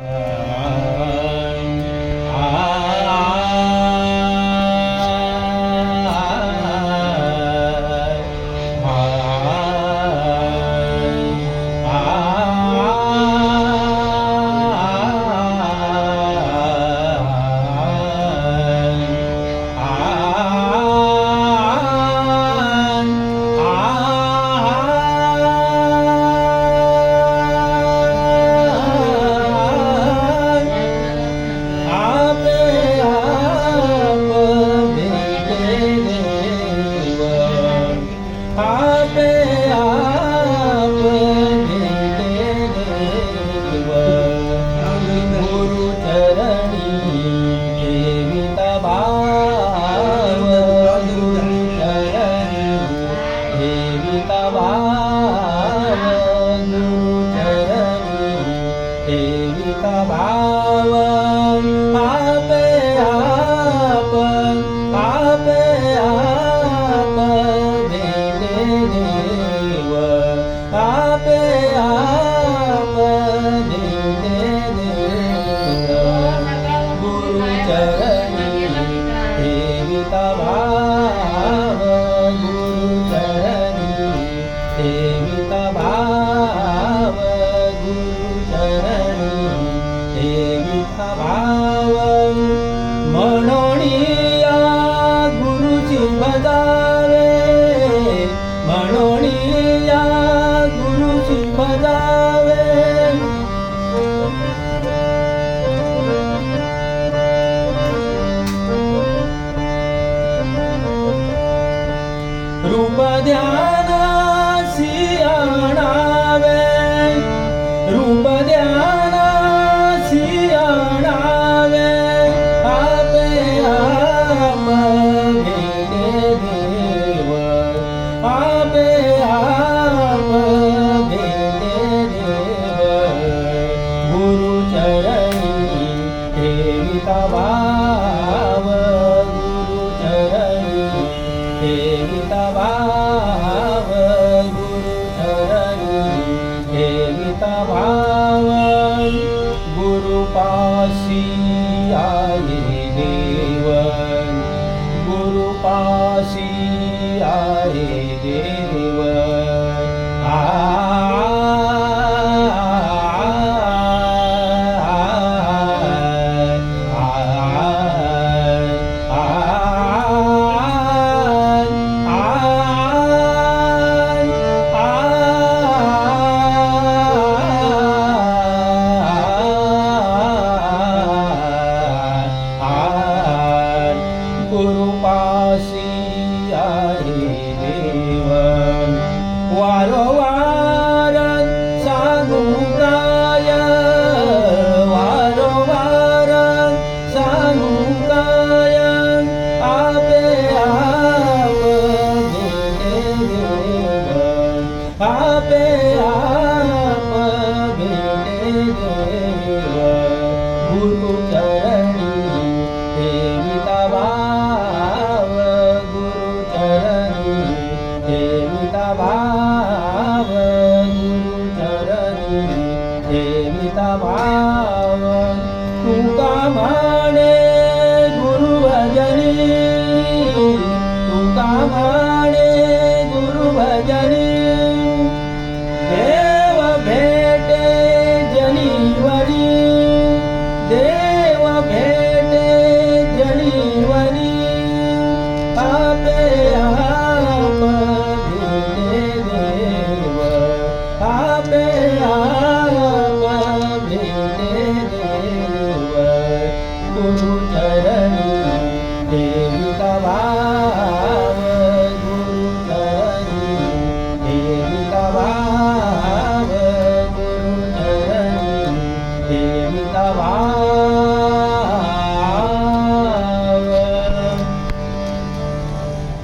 Uh... Yeah. रूपध्यान सियाणा भाव गुरुपाशी आहे देव गुरुपाशी आहे देव आ. oh. ತುಕಾಮಾಣೆ ಗುರುವಜನಿ ತುಕಾಮಾಣೆ